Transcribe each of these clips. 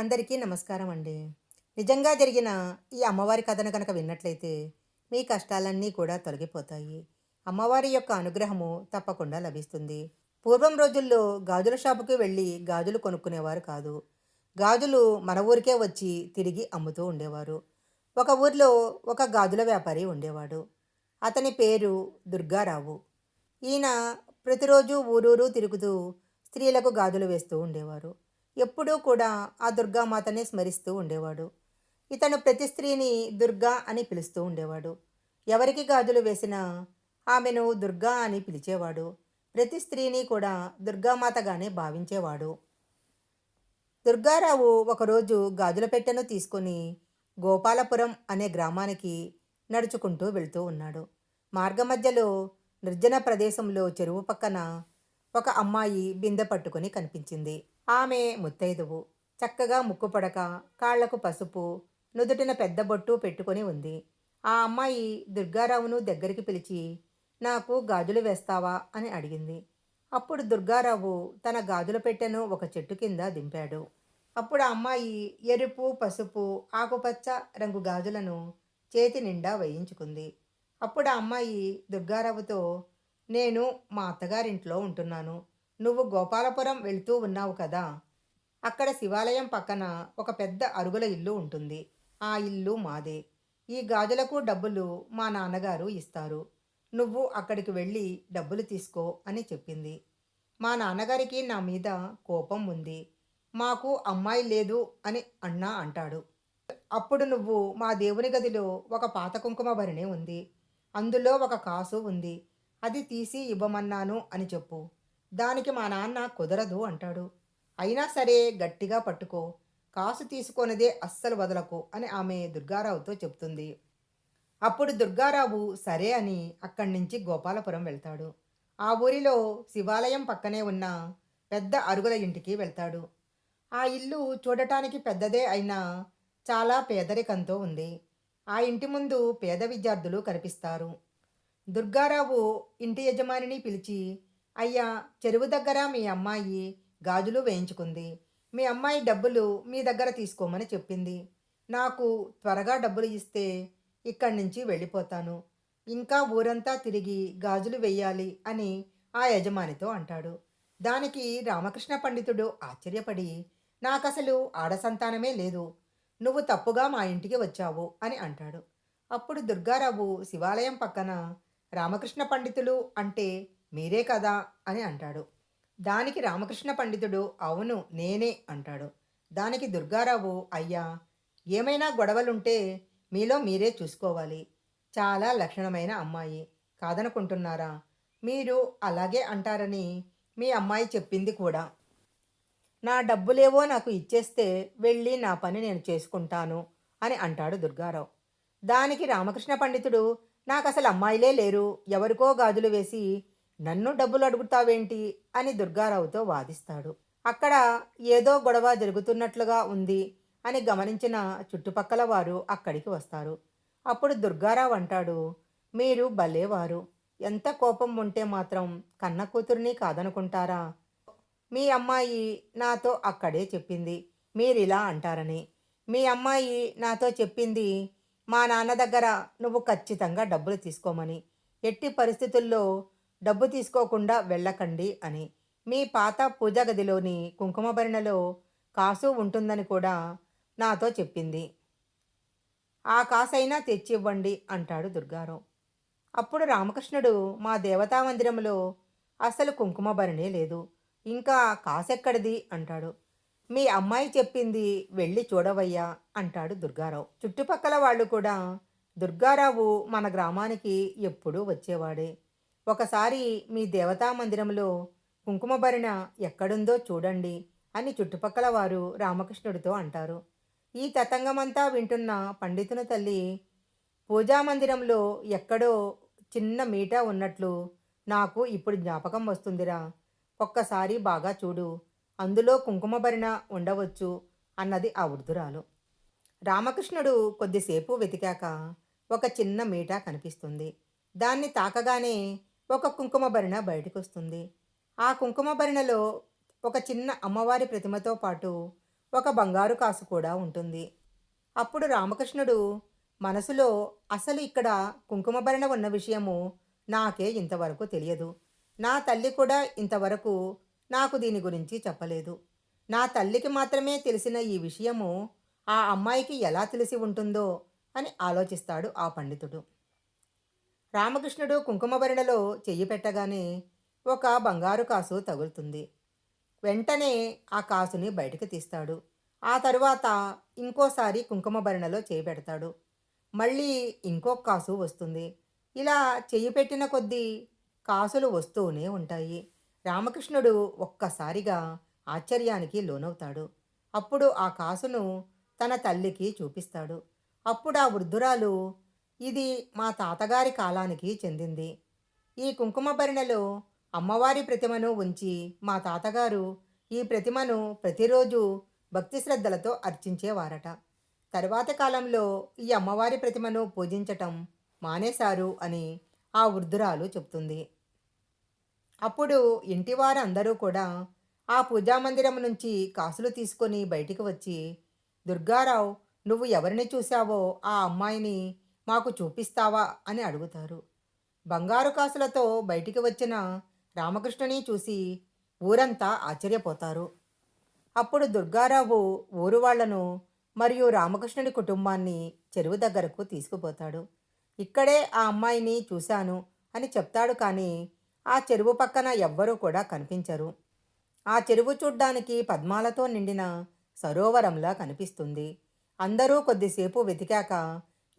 అందరికీ నమస్కారం అండి. నిజంగా జరిగిన ఈ అమ్మవారి కథను కనుక విన్నట్లయితే మీ కష్టాలన్నీ కూడా తొలగిపోతాయి. అమ్మవారి యొక్క అనుగ్రహము తప్పకుండా లభిస్తుంది. పూర్వం రోజుల్లో గాజుల షాపుకి వెళ్ళి గాజులు కొనుక్కునేవారు కాదు. గాజులు మన ఊరికే వచ్చి తిరిగి అమ్ముతూ ఉండేవారు. ఒక ఊర్లో ఒక గాజుల వ్యాపారి ఉండేవాడు. అతని పేరు దుర్గారావు. ఈయన ప్రతిరోజు ఊరూరు తిరుగుతూ స్త్రీలకు గాజులు వేస్తూ ఉండేవారు. ఎప్పుడూ కూడా ఆ దుర్గామాతనే స్మరిస్తూ ఉండేవాడు. ఇతను ప్రతి స్త్రీని దుర్గా అని పిలుస్తూ ఉండేవాడు. ఎవరికి గాజులు వేసినా ఆమెను దుర్గా అని పిలిచేవాడు. ప్రతి స్త్రీని కూడా దుర్గామాతగానే భావించేవాడు. దుర్గారావు ఒకరోజు గాజుల పెట్టెను తీసుకొని గోపాలపురం అనే గ్రామానికి నడుచుకుంటూ వెళ్తూ ఉన్నాడు. మార్గమధ్యలో నిర్జన ప్రదేశంలో చెరువు పక్కన ఒక అమ్మాయి బిందె పట్టుకొని కనిపించింది. ఆమె ముత్తైదువు. చక్కగా ముక్కుపడక కాళ్ళకు పసుపు నుదుటిన పెద్ద బొట్టు పెట్టుకొని ఉంది. ఆ అమ్మాయి దుర్గారావును దగ్గరికి పిలిచి నాకు గాజులు వేస్తావా? అని అడిగింది. అప్పుడు దుర్గారావు తన గాజుల పెట్టెను ఒక చెట్టు కింద దింపాడు. అప్పుడు ఆ అమ్మాయి ఎరుపు పసుపు ఆకుపచ్చ రంగు గాజులను చేతి నిండా వేయించుకుంది. అప్పుడు ఆ అమ్మాయి దుర్గారావుతో నేను మా అత్తగారింట్లో ఉంటున్నాను. నువ్వు గోపాలపురం వెళ్తూ ఉన్నావు కదా. అక్కడ శివాలయం పక్కన ఒక పెద్ద అరుగుల ఇల్లు ఉంటుంది. ఆ ఇల్లు మాదే. ఈ గాజులకు డబ్బులు మా నాన్నగారు ఇస్తారు. నువ్వు అక్కడికి వెళ్ళి డబ్బులు తీసుకో అని చెప్పింది. మా నాన్నగారికి నా మీద కోపం ఉంది. మాకు అమ్మాయి లేదు అని అన్నా అంటాడు. అప్పుడు నువ్వు మా దేవుని గదిలో ఒక పాత కుంకుమ భరిణి ఉంది. అందులో ఒక కాసు ఉంది. అది తీసి ఇవ్వమన్నాను అని చెప్పు. దానికి మా నాన్న కుదరదు అంటాడు. అయినా సరే గట్టిగా పట్టుకో. కాసు తీసుకొనిదే అస్సలు వదలకు అని ఆమె దుర్గారావుతో చెప్తుంది. అప్పుడు దుర్గారావు సరే అని అక్కడి నుంచి గోపాలపురం వెళ్తాడు. ఆ ఊరిలో శివాలయం పక్కనే ఉన్న పెద్ద అరుగుల ఇంటికి వెళ్తాడు. ఆ ఇల్లు చూడటానికి పెద్దదే అయినా చాలా పేదరికంతో ఉంది. ఆ ఇంటి ముందు పేద విద్యార్థులు కనిపిస్తారు. దుర్గారావు ఇంటి యజమానిని పిలిచి అయ్యా చెరువు దగ్గర మీ అమ్మాయి గాజులు వేయించుకుంది. మీ అమ్మాయి డబ్బులు మీ దగ్గర తీసుకోమని చెప్పింది. నాకు త్వరగా డబ్బులు ఇస్తే ఇక్కడి నుంచి వెళ్ళిపోతాను. ఇంకా ఊరంతా తిరిగి గాజులు వెయ్యాలి అని ఆ యజమానితో అంటాడు. దానికి రామకృష్ణ పండితుడు ఆశ్చర్యపడి నాకసలు ఆడ సంతానమే లేదు. నువ్వు తప్పుగా మా ఇంటికి వచ్చావు అని అంటాడు. అప్పుడు దుర్గారావు శివాలయం పక్కన రామకృష్ణ పండితులు అంటే మీరే కదా అని అంటాడు. దానికి రామకృష్ణ పండితుడు అవును నేనే అంటాడు. దానికి దుర్గారావు అయ్యా ఏమైనా గొడవలుంటే మీలో మీరే చూసుకోవాలి. చాలా లక్షణమైన అమ్మాయి కాదనుకుంటున్నారా? మీరు అలాగే అంటారని మీ అమ్మాయి చెప్పింది కూడా. నా డబ్బులేవో నాకు ఇచ్చేస్తే వెళ్ళి నా పని నేను చేసుకుంటాను అని అంటాడు దుర్గారావు. దానికి రామకృష్ణ పండితుడు నాకు అసలు అమ్మాయిలే లేరు ఎవరికో గాజులు వేసి నన్ను డబ్బులు అడుగుతావేంటి? అని దుర్గారావుతో వాదిస్తాడు. అక్కడ ఏదో గొడవ జరుగుతున్నట్లుగా ఉంది అని గమనించిన చుట్టుపక్కల వారు అక్కడికి వస్తారు. అప్పుడు దుర్గారావు అంటాడు మీరు భలేవారు. ఎంత కోపం ఉంటే మాత్రం కన్న కూతురిని కాదనుకుంటారా? మీ అమ్మాయి నాతో అక్కడే చెప్పింది. మీరిలా అంటారని. మీ అమ్మాయి నాతో చెప్పింది మా నాన్న దగ్గర నువ్వు ఖచ్చితంగా డబ్బులు తీసుకోమని. ఎట్టి పరిస్థితుల్లో డబ్బు తీసుకోకుండా వెళ్ళకండి అని. మీ పాత పూజా గదిలోని కుంకుమభరణలో కాసు ఉంటుందని కూడా నాతో చెప్పింది. ఆ కాసైనా తెచ్చివ్వండి అంటాడు దుర్గారావు. అప్పుడు రామకృష్ణుడు మా దేవతా మందిరంలో అసలు కుంకుమభరణే లేదు. ఇంకా కాసెక్కడిది అంటాడు. మీ అమ్మాయి చెప్పింది వెళ్ళి చూడవయ్యా అంటాడు దుర్గారావు. చుట్టుపక్కల వాళ్ళు కూడా దుర్గారావు మన గ్రామానికి ఎప్పుడూ వచ్చేవాడే. ఒకసారి మీ దేవతా మందిరంలో కుంకుమభరిణ ఎక్కడుందో చూడండి అని చుట్టుపక్కల వారు రామకృష్ణుడితో అంటారు. ఈ తతంగమంతా వింటున్న పండితుని తల్లి పూజామందిరంలో ఎక్కడో చిన్న మీట ఉన్నట్లు నాకు ఇప్పుడు జ్ఞాపకం వస్తుందిరా. ఒక్కసారి బాగా చూడు. అందులో కుంకుమభరణ ఉండవచ్చు అన్నది ఆ వృద్ధురాలు. రామకృష్ణుడు కొద్దిసేపు వెతికాక ఒక చిన్న మీట కనిపిస్తుంది. దాన్ని తాకగానే ఒక కుంకుమ భరిణ బయటకు వస్తుంది ఆ కుంకుమ భరిణలో ఒక చిన్న అమ్మవారి ప్రతిమతో పాటు ఒక బంగారు కాసు కూడా ఉంటుంది. అప్పుడు రామకృష్ణుడు మనసులో అసలు ఇక్కడ కుంకుమభరణ ఉన్న విషయము నాకే ఇంతవరకు తెలియదు. నా తల్లి కూడా ఇంతవరకు నాకు దీని గురించి చెప్పలేదు. నా తల్లికి మాత్రమే తెలిసిన ఈ విషయము ఆ అమ్మాయికి ఎలా తెలిసి ఉంటుందో అని ఆలోచిస్తాడు ఆ పండితుడు. రామకృష్ణుడు కుంకుమభరణలో చెయ్యి పెట్టగానే ఒక బంగారు కాసు తగులుతుంది. వెంటనే ఆ కాసుని బయటకు తీస్తాడు. ఆ తరువాత ఇంకోసారి కుంకుమ భరణలో చేయి పెడతాడు. మళ్ళీ ఇంకొక కాసు వస్తుంది. ఇలా చెయ్యి పెట్టిన కొద్దీ కాసులు వస్తూనే ఉంటాయి. రామకృష్ణుడు ఒక్కసారిగా ఆశ్చర్యానికి లోనవుతాడు. అప్పుడు ఆ కాసును తన తల్లికి చూపిస్తాడు. అప్పుడు ఆ వృద్ధురాలు ఇది మా తాతగారి కాలానికి చెందింది. ఈ కుంకుమ భరణలో అమ్మవారి ప్రతిమను ఉంచి మా తాతగారు ఈ ప్రతిమను ప్రతిరోజు భక్తి శ్రద్ధలతో అర్చించేవారట. తరువాతి కాలంలో ఈ అమ్మవారి ప్రతిమను పూజించటం మానేశారు అని ఆ వృద్ధురాలు చెప్తుంది అప్పుడు ఇంటివారు అందరూ కూడా ఆ పూజామందిరం నుంచి కాసులు తీసుకొని బయటికి వచ్చి దుర్గారావు నువ్వు ఎవరిని చూశావో ఆ అమ్మాయిని మాకు చూపిస్తావా అని అడుగుతారు. బంగారు కాసులతో బయటికి వచ్చిన రామకృష్ణుని చూసి ఊరంతా ఆశ్చర్యపోతారు. అప్పుడు దుర్గారావు ఊరు వాళ్ళను మరియు రామకృష్ణుడి కుటుంబాన్ని చెరువు దగ్గరకు తీసుకుపోతాడు. ఇక్కడే ఆ అమ్మాయిని చూశాను అని చెప్తాడు కానీ ఆ చెరువు పక్కన ఎవ్వరూ కూడా కనిపించరు. ఆ చెరువు చూడ్డానికి పద్మాలతో నిండిన సరోవరంలా కనిపిస్తుంది. అందరూ కొద్దిసేపు వెతికాక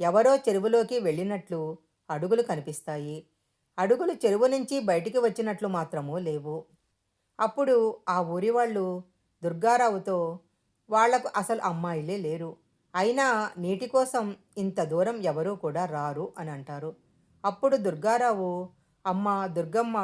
ఎవరో చెరువులోకి వెళ్ళినట్లు అడుగులు కనిపిస్తాయి. అడుగులు చెరువు నుంచి బయటికి వచ్చినట్లు మాత్రము లేవు. అప్పుడు ఆ ఊరి వాళ్ళు దుర్గారావుతో వాళ్ళకు అసలు అమ్మాయిలే లేరు. అయినా నీటి కోసం ఇంత దూరం ఎవరూ కూడా రారు అని అంటారు. అప్పుడు దుర్గారావు అమ్మ దుర్గమ్మ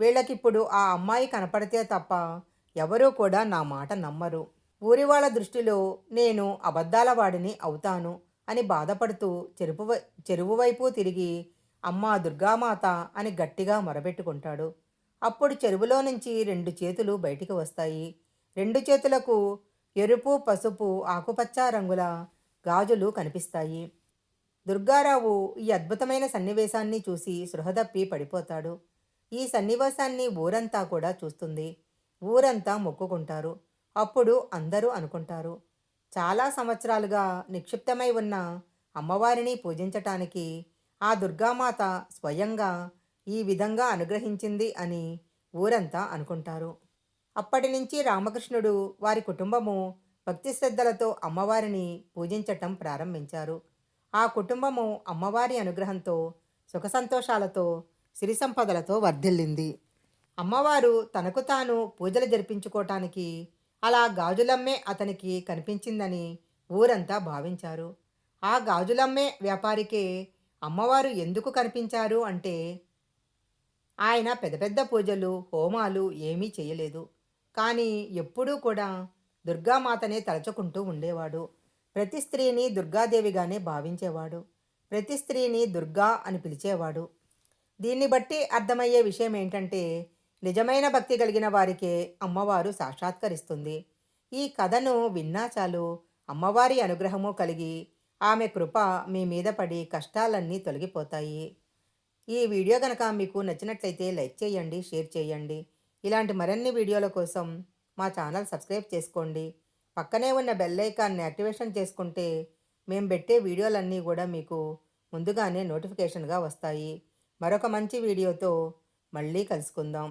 వీళ్ళకిప్పుడు ఆ అమ్మాయి కనపడితే తప్ప ఎవరూ కూడా నా మాట నమ్మరు. ఊరి వాళ్ళ దృష్టిలో నేను అబద్ధాల వాడిని అవుతాను. అని బాధపడుతూ చెరుపు చెరువు వైపు తిరిగి అమ్మా దుర్గామాత అని గట్టిగా మొరబెట్టుకుంటాడు అప్పుడు చెరువులో నుంచి రెండు చేతులు బయటికి వస్తాయి. రెండు చేతులకు ఎరుపు పసుపు ఆకుపచ్చ రంగుల గాజులు కనిపిస్తాయి. దుర్గారావు ఈ అద్భుతమైన సన్నివేశాన్ని చూసి సృహదప్పి పడిపోతాడు. ఈ సన్నివేశాన్ని ఊరంతా కూడా చూస్తుంది. ఊరంతా మొక్కుకుంటారు. అప్పుడు అందరూ అనుకుంటారు చాలా సంవత్సరాలుగా నిక్షిప్తమై ఉన్న అమ్మవారిని పూజించటానికి ఆ దుర్గామాత స్వయంగా ఈ విధంగా అనుగ్రహించింది అని ఊరంతా అనుకుంటారు. అప్పటి నుంచి రామకృష్ణుడు వారి కుటుంబము భక్తి శ్రద్ధలతో అమ్మవారిని పూజించటం ప్రారంభించారు. ఆ కుటుంబము అమ్మవారి అనుగ్రహంతో సుఖ సంతోషాలతో సిరి సంపదలతో వర్ధిల్లింది. అమ్మవారు తనకు తాను పూజలు జరిపించుకోవటానికి అలా గాజులమ్మే అతనికి కనిపించిందని ఊరంతా భావించారు. ఆ గాజులమ్మే వ్యాపారికే అమ్మవారు ఎందుకు కనిపించారు అంటే ఆయన పెద్ద పెద్ద పూజలు హోమాలు ఏమీ చేయలేదు. కానీ ఎప్పుడూ కూడా దుర్గామాతనే తలచుకుంటూ ఉండేవాడు. ప్రతి స్త్రీని దుర్గాదేవిగానే భావించేవాడు. ప్రతి స్త్రీని దుర్గా అని పిలిచేవాడు. దీన్ని బట్టి అర్థమయ్యే విషయం ఏంటంటే నిజమైన భక్తి కలిగిన వారికే అమ్మవారు సాక్షాత్కరిస్తుంది. ఈ కథను విన్నా చాలు. అమ్మవారి అనుగ్రహము కలిగి ఆమె కృప మీ మీద పడి కష్టాలన్నీ తొలగిపోతాయి. ఈ వీడియో కనుక మీకు నచ్చినట్లయితే లైక్ చేయండి షేర్ చేయండి. ఇలాంటి మరిన్ని వీడియోల కోసం మా ఛానల్ సబ్స్క్రైబ్ చేసుకోండి. పక్కనే ఉన్న బెల్ ఐకాన్ని యాక్టివేషన్ చేసుకుంటే మేము పెట్టే వీడియోలన్నీ కూడా మీకు ముందుగానే నోటిఫికేషన్గా వస్తాయి. మరొక మంచి వీడియోతో మళ్ళీ కలుసుకుందాం.